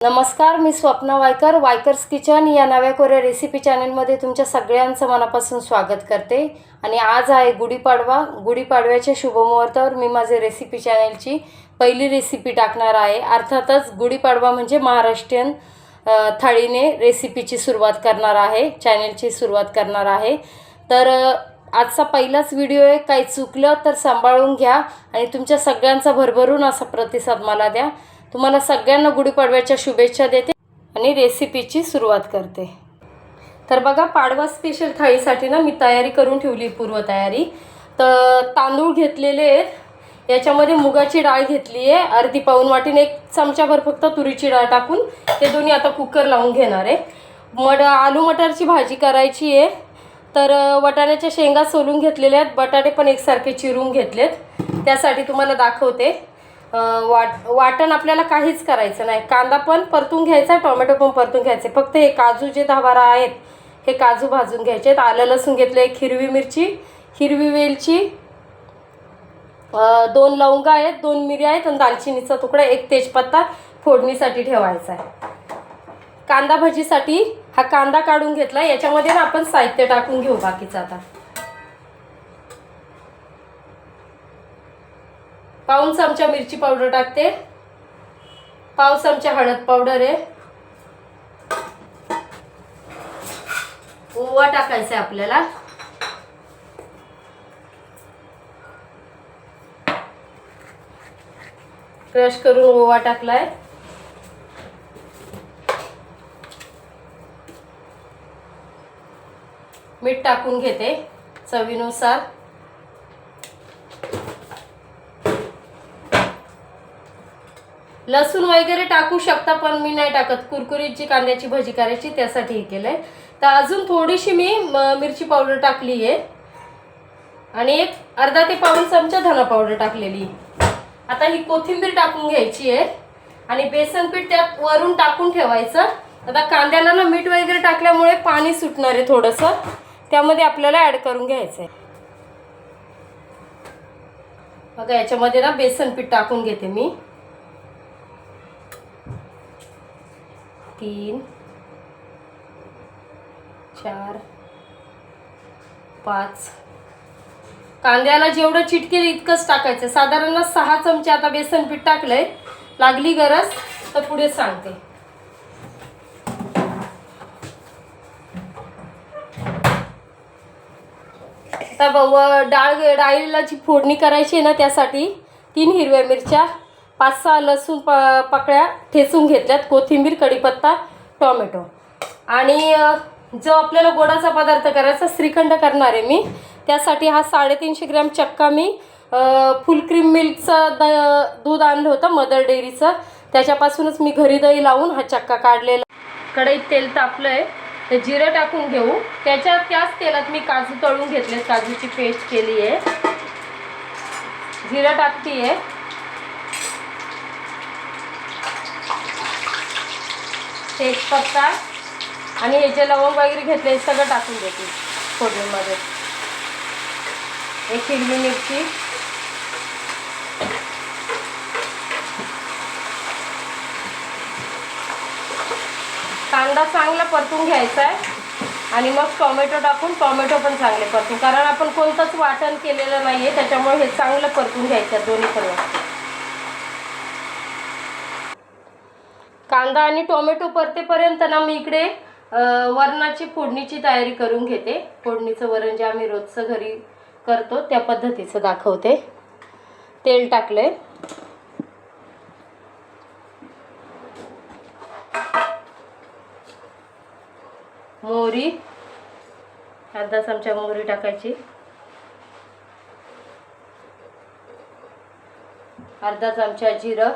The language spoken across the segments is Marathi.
नमस्कार मी स्वप्ना वायकर वायकर्स किचन या नव्या कोऱ्या रेसिपी चॅनलमध्ये तुमच्या सगळ्यांचं मनापासून स्वागत करते. आणि आज आहे गुढीपाडवा. गुढीपाडव्याच्या शुभमुहूर्तावर मी माझे रेसिपी चॅनलची पहिली रेसिपी टाकणार आहे. अर्थातच गुढीपाडवा म्हणजे महाराष्ट्रीयन थाळीने रेसिपीची सुरुवात करणार आहे चॅनलची सुरुवात करणार आहे. तर आजचा पहिलाच व्हिडिओ आहे. काही चुकलं तर सांभाळून घ्या आणि तुमच्या सगळ्यांचा भरभरून असा प्रतिसाद मला द्या. तुम्हाला सगळ्यांना गुढीपाडव्याच्या शुभेच्छा देते आणि रेसिपीची सुरुवात करते. तर बघा पाडवा स्पेशल थाळीसाठी ना मी तयारी करून ठेवली पूर्वतयारी तर तांदूळ घेतलेले आहेत. याच्यामध्ये मुगाची डाळ घेतली आहे. अर्धी पाऊन वाटीने एक चमचाभर फक्त तुरीची डाळ टाकून ते दोन्ही आता कुकर लावून घेणार आहे. मड आलू मटारची भाजी करायची आहे. तर वटाण्याच्या शेंगा सोलून घेतलेल्या आहेत. बटाटे पण एकसारखे चिरून घेतलेत. त्यासाठी तुम्हाला दाखवते. वाट वाटण आपल्याला काहीच करायचं नाही. कांदा पण परतून घ्यायचा टोमॅटो पण परतून घ्यायचे. फक्त हे काजू जे दहाबारा आहेत हे काजू भाजून घ्यायचे. आहेत आलं लसूण घेतलं एक हिरवी मिरची हिरवी वेलची दोन लवंगा आहेत दोन मिरी आहेत आणि दालचिनीचा तुकडा एक तेजपत्ता फोडणीसाठी ठेवायचा आहे. कांदा भजीसाठी हा कांदा काढून घेतला. याच्यामध्ये ना आपण साहित्य टाकून घेऊ बाकीचं आता. पाऊन चमचा मिरची पावडर टाकते. पाव चमचा हळद पावडर आहे. ओवा टाकायचा आहे आपल्याला. क्रश करून ओवा टाकलाय. मीठ टाकून घेते चवीनुसार. लसूण वगैरे टाकू शकता पण मी नाही टाकत. कुरकुरीत जी कांद्याची भजी करायची त्यासाठी हे आहे तर अजून थोडीशी मी म, मिरची पावडर टाकली आहे आणि एक अर्धा ते पाऊण चमचा धना पावडर टाकलेली. आता ही कोथिंबीर टाकून घ्यायची आहे आणि बेसन पीठ त्यात वरून टाकून ठेवायचं. आता कांद्याला ना मीठ वगैरे टाकल्यामुळे पाणी सुटणार आहे थोडंसं. त्यामध्ये आपल्याला ॲड करून घ्यायचं आहे बघा याच्यामध्ये ना बेसन पीठ टाकून घेते मी. तीन चार पाच. कांद्याला जेवढं चिटकेल इतकंच टाकायचं. साधारण सहा चमचे आता बेसन पीठ टाकलंय. लागली गरज तर पुढे सांगते. आता डाळ डाळीला जी फोडणी करायची आहे ना त्यासाठी तीन हिरव्या मिरच्या पाच सहा लसूण प पकड्या ठेचून घेतल्यात. कोथिंबीर कढीपत्ता टोमॅटो. आणि जो आपल्याला गोडाचा पदार्थ करायचा श्रीखंड करणार आहे मी. त्यासाठी हा साडेतीनशे ग्रॅम चक्का मी फुल क्रीम मिल्कचं द दूध आणलं होतं मदर डेअरीचं. त्याच्यापासूनच मी घरी दही लावून हा चक्का काढलेला. कढईत तेल तापलं आहे ते जिरं टाकून घेऊ. त्याच्या त्याच तेलात मी काजू तळून घेतले काजूची पेस्ट केली आहे जिरं टाकते आहे तेजपत्ता आणि हे जे लवंग वगैरे घेतले हे सगळं टाकून देते फोडणीमध्ये. एक हिरवी मिरची. कांदा चांगला परतून घ्यायचा आहे. आणि मग टोमॅटो टाकून टोमॅटो पण चांगले परतून. कारण आपण कोणतंच वाटण केलेलं नाही आहे त्याच्यामुळे हे चांगलं परतून घ्यायचं आहे दोन्ही पण. कांदा आणि टोमॅटो परतेपर्यंत ना मी इकडे वरणाची फोडणीची तयारी करून घेते. फोडणीचं वरण जे आम्ही रोजचं घरी करतो त्या पद्धतीचं दाखवते. तेल टाकले मोहरी. अर्धा चमचा मोहरी टाकायची. अर्धा चमचा जिरं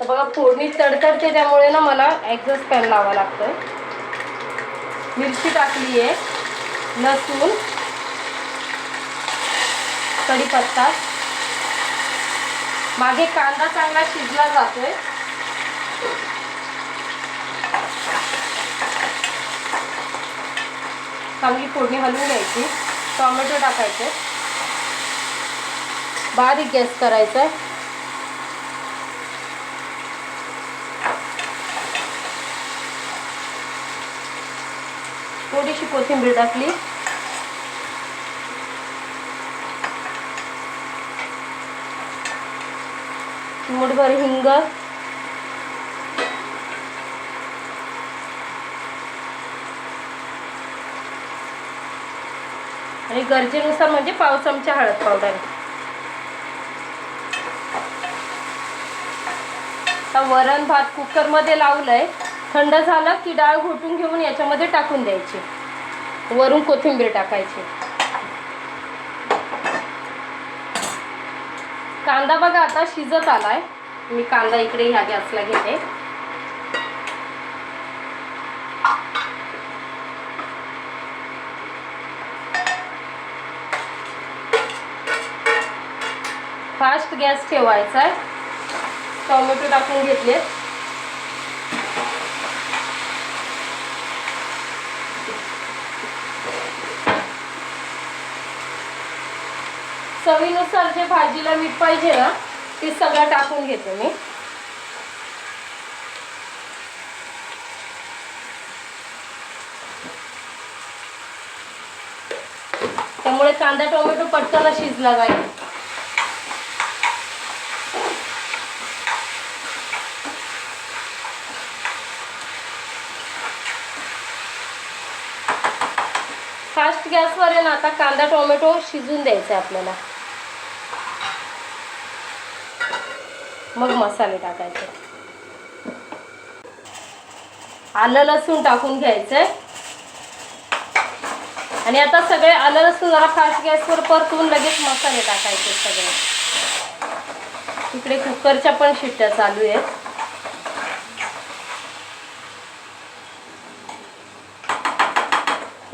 तर बघा फोडणी तडतडते त्यामुळे ना मला एक्झॉस्ट पॅन लावा लागतं मिरची टाकली आहे लसूण कढीपत्ता. मागे कांदा चांगला शिजला जातोय. चांगली फोडणी हलवून घ्यायची. टोमॅटो टाकायचे. बारीक गॅस करायचा थोडीशी कोथिंबीर टाकली. मुठभर हिंग. आणि गरजेनुसार म्हणजे पाव चमचा हळद पावडर. आता वरण भात कुकरमध्ये लावलंय. थंड झालं की डाळ घोटून घेऊन याच्यामध्ये टाकून द्यायची. वरून कोथिंबीर टाकायची. कांदा बघा आता शिजत आलाय. मी कांदा इकडे ह्या गॅसला घेते. फास्ट गॅस ठेवायचा आहे टोमॅटो टाकून घेतले चवीनुसार जे भाजीला मीठ पाहिजे ना ते सगळं टाकून घेते मी. त्यामुळे कांदा टोमॅटो पटकन शिजला जाईल. फास्ट गॅसवर आहे ना आता कांदा टोमॅटो शिजून द्यायचा आहे आपल्याला. मग मसाले टाकायचे. आलं लसूण टाकून घ्यायचंय. आणि आता सगळे आलं लसूण जरा फास्ट गॅसवर परतून लगेच मसाले टाकायचे सगळे. इकडे कुकरच्या पण शिट्ट्या चालू आहेत.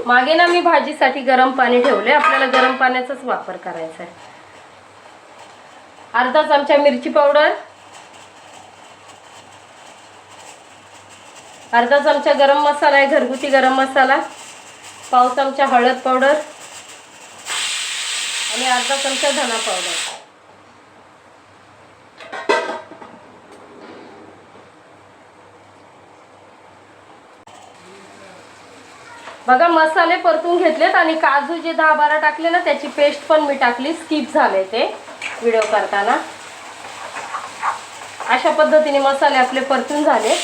मागे ना मी भाजीसाठी गरम पाणी ठेवले आपल्याला गरम पाण्याचाच वापर करायचा आहे अर्धा चमचा मिरची पावडर. अर्धा चमचा गरम मसाला आहे घरगुती गरम मसाला पाव चमचा हळद पावडर आणि अर्धा चमचा धना पावडर. बघा मसाले परतून घेतलेत आणि काजू जे दहा बारा टाकले ना त्याची पेस्ट पण मी टाकली स्किप झाले ते व्हिडिओ करताना. अशा पद्धतीने मसाले आपले परतून झाले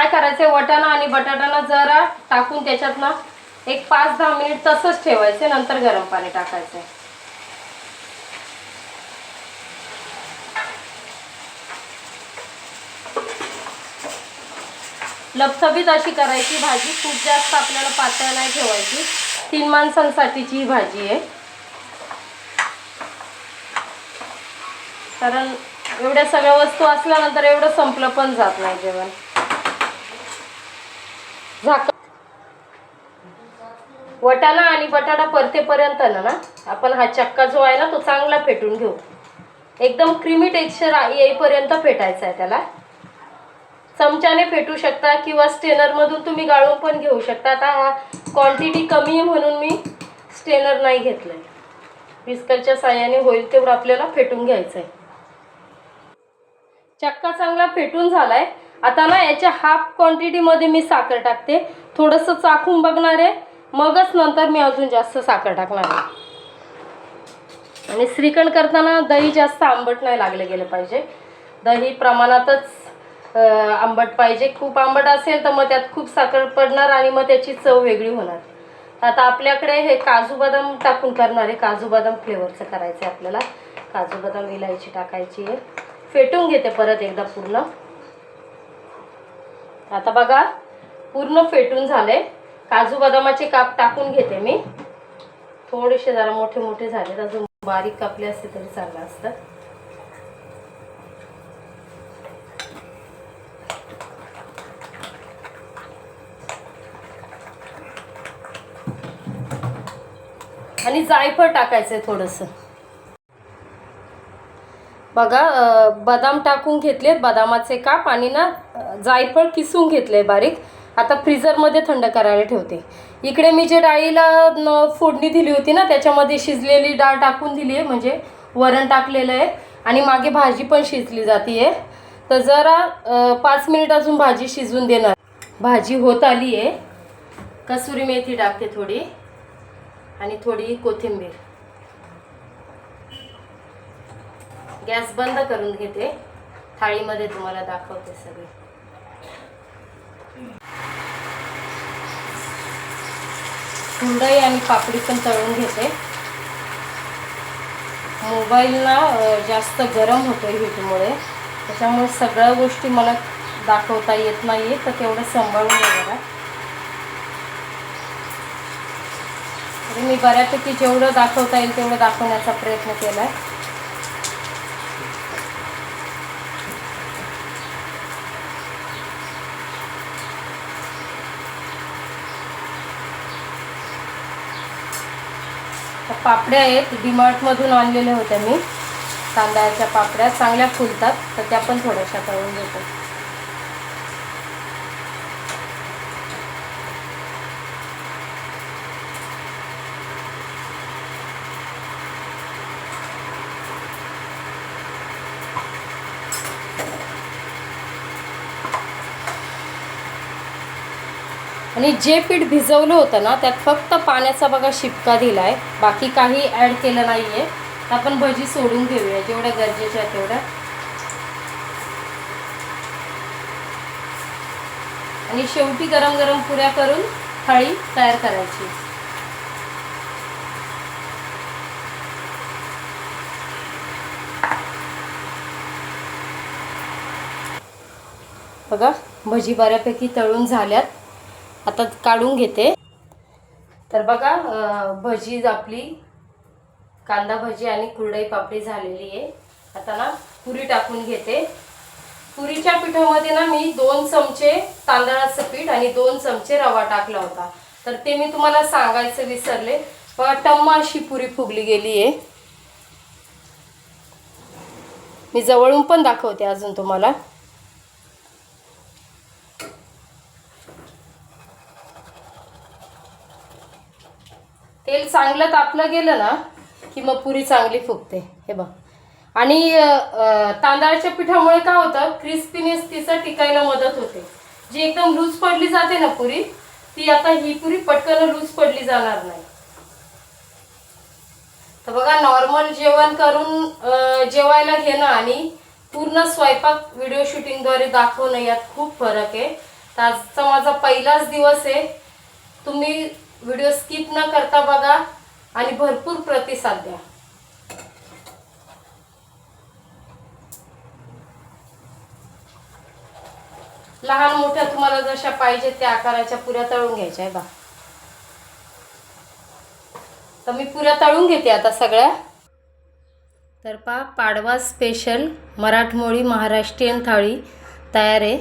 काय करायचं वटाणा आणि बटाटाना जरा टाकून त्याच्यात ना एक पाच दहा मिनिट तसंच ठेवायचे नंतर गरम पाणी टाकायचं लपथबीत अशी करायची भाजी खूप जास्त आपल्याला पातळ नाही ठेवायची. तीन माणसांसाठीची ही भाजी आहे. कारण एवढ्या सगळ्या वस्तू असल्यानंतर एवढं संपलं पण जात नाही जेवण. झाक वटाणा आणि बटाटा परतेपर्यंत ना ना आपण हा चक्का जो आहे ना तो चांगला फेटून घेऊ. एकदम क्रीमी टेक्स्चर येईपर्यंत फेटायचा आहे त्याला. चमच्याने फेटू शकता किंवा स्टेनरमधून तुम्ही गाळून पण घेऊ शकता. आता हा क्वांटिटी कमी आहे म्हणून मी स्टेनर नाही घेतलं आहे विस्करच्या साह्याने होईल तेवढं आपल्याला फेटून घ्यायचं आहे चक्का चांगला फेटून झालाय. आता ना याच्या हाफ क्वांटिटीमध्ये मी साखर टाकते. थोडंसं चाखून बघणार आहे. मगच नंतर मी अजून जास्त साखर टाकणार आहे. आणि श्रीखंड करताना दही जास्त आंबट नाही लागले गेलं पाहिजे. दही प्रमाणातच आंबट पाहिजे. खूप आंबट असेल तर मग त्यात खूप साखर पडणार आणि मग त्याची चव वेगळी होणार. आता आपल्याकडे हे काजू बदाम टाकून करणार आहे. काजू बदाम फ्लेवरचं करायचं आहे आपल्याला. काजू बदाम इलायची टाकायची आहे. फेटून घेते परत एकदा पूर्ण. आता बघा पूर्ण फेटून झाले काजू बदामाचे काप टाकून घेते मी. थोडेसे जरा मोठे मोठे झाले अजून बारीक कापले असते तरी चाललं असतं. आणि जायफळ टाकायचंय थोडंसं. बघा बदाम टाकून घेतलेत बदामाचे काप आणि ना जायफळ किसून घेतले बारीक. आता फ्रीझरमध्ये थंड करायला ठेवते. इकडे मी जे डाळीला फोडणी दिली होती ना त्याच्यामध्ये शिजलेली डाळ टाकून दिली आहे म्हणजे वरण टाकलेलं आहे. आणि मागे भाजी पण शिजली जाते आहे तर जरा पाच मिनिट अजून भाजी शिजून देणार. भाजी होत आली आहे कसुरी मेथी टाकते थोडी. आणि थोडी कोथिंबीर. गॅस बंद करून घेते. थाळीमध्ये तुम्हाला दाखवते सगळे. कुंडई आणि पापडी पण तळून घेते. मोबाईल ना जास्त गरम होतो हीटमुळे. त्याच्यामुळे सगळ्या गोष्टी मला दाखवता येत नाही तर तेवढं सांभाळून घ्या मी बऱ्यापैकी जेवढं दाखवता येईल तेवढं दाखवण्याचा प्रयत्न केला आहे पापड्या आहेत. डीमार्टमधून आणलेल्या होत्या मी. तांदळाच्या पापड्या चांगल्या फुलतात तर त्या पण थोड्याशा करून घेतो आणि जे पीठ भिजवलं होतं ना त्यात फक्त पाण्याचा बघा शिपका दिला आहे बाकी काही ॲड केलं नाही आहे आपण भजी सोडून घेऊया जेवढ्या गरजेच्या तेवढ्या. आणि शेवटी गरम गरम पुऱ्या करून थाळी तयार करायची. बघा भजी बऱ्यापैकी तळून झाल्यात. आता काढून घेते. तर बघा भजी आपली कांदा भजी आणि कुरडई पापडी झालेली आहे. आता ना पुरी टाकून घेते. पुरीच्या पिठामध्ये ना मी दोन चमचे तांदळाचं पीठ आणि दोन चमचे रवा टाकला होता. तर ते मी तुम्हाला सांगायचं विसरले पण टम्मा अशी पुरी फुगली गेली आहे. मी जवळून पण दाखवते अजून तुम्हाला. तेल चांगलं तापलं गेलं ना की मग पुरी चांगली फुगते. हे बघ. आणि तांदळाच्या पिठामुळे काय होतं? क्रिस्पीनेस तिचं टिकायला मदत होते. जी एकदम लूज पडली जाते ना पुरी ती आता ही पुरी पटकन लूज पडली जाणार नाही. तर बघा नॉर्मल जेवण करून जेवायला घेणं आणि पूर्ण स्वयंपाक व्हिडिओ शूटिंगद्वारे दाखवणं यात खूप फरक आहे. तर आजचा माझा पहिलाच दिवस आहे. तुम्ही व्हिडिओ स्किप न करता बघा आणि भरपूर प्रतिसाद द्या. लहान मोठ्या तुम्हाला जशा पाहिजे त्या आकाराच्या पुऱ्या तळून घ्यायच्या आहे बा. तर मी पुऱ्या तळून घेते आता सगळ्या. तर पा पाडवा स्पेशल मराठमोळी महाराष्ट्रीयन थाळी तयार आहे.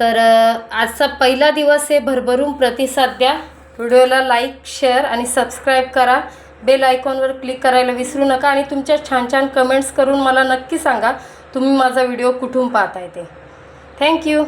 तर आजचा पहिला दिवस आहे भरभरून प्रतिसाद द्या. व्हिडिओला लाईक शेअर आणि सबस्क्राईब करा. बेल आयकॉनवर क्लिक करायला विसरू नका आणि तुमच्या छान छान कमेंट्स करून मला नक्की सांगा तुम्ही माझा व्हिडिओ कुठून पाहताय ते. थँक्यू